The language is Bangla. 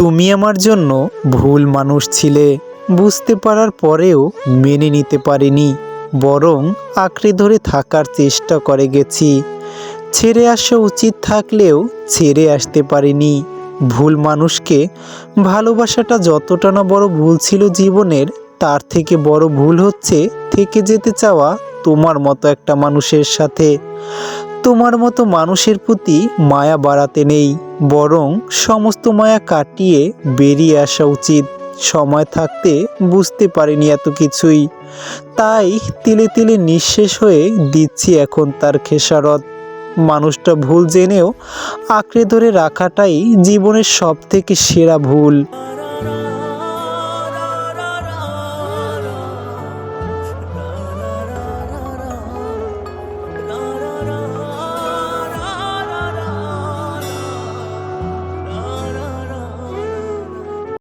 তুমি আমার জন্য ভুল মানুষ ছিলে। বুঝতে পারার পরেও মেনে নিতে পারিনি, বরং আঁকড়ে ধরে থাকার চেষ্টা করে গেছি। ছেড়ে আসা উচিত থাকলেও ছেড়ে আসতে পারিনি। ভুল মানুষকে ভালোবাসাটা যতটা না বড় ভুল ছিল জীবনের, তার থেকে বড় ভুল হচ্ছে থেকে যেতে চাওয়া তোমার মতো একটা মানুষের সাথে তোমার মতো মানুষের প্রতি মায়া বাড়াতে নেই, বরং সমস্ত মায়া কাটিয়ে বেরিয়ে আসা উচিত। সময় থাকতে বুঝতে পারিনি এত কিছুই। তাই তিলে তিলে নিঃশেষ হয়ে দিচ্ছি এখন তার খেসারত। মানুষটা ভুল জেনেও আঁকড়ে ধরে রাখাটাই জীবনের সব থেকে সেরা ভুল।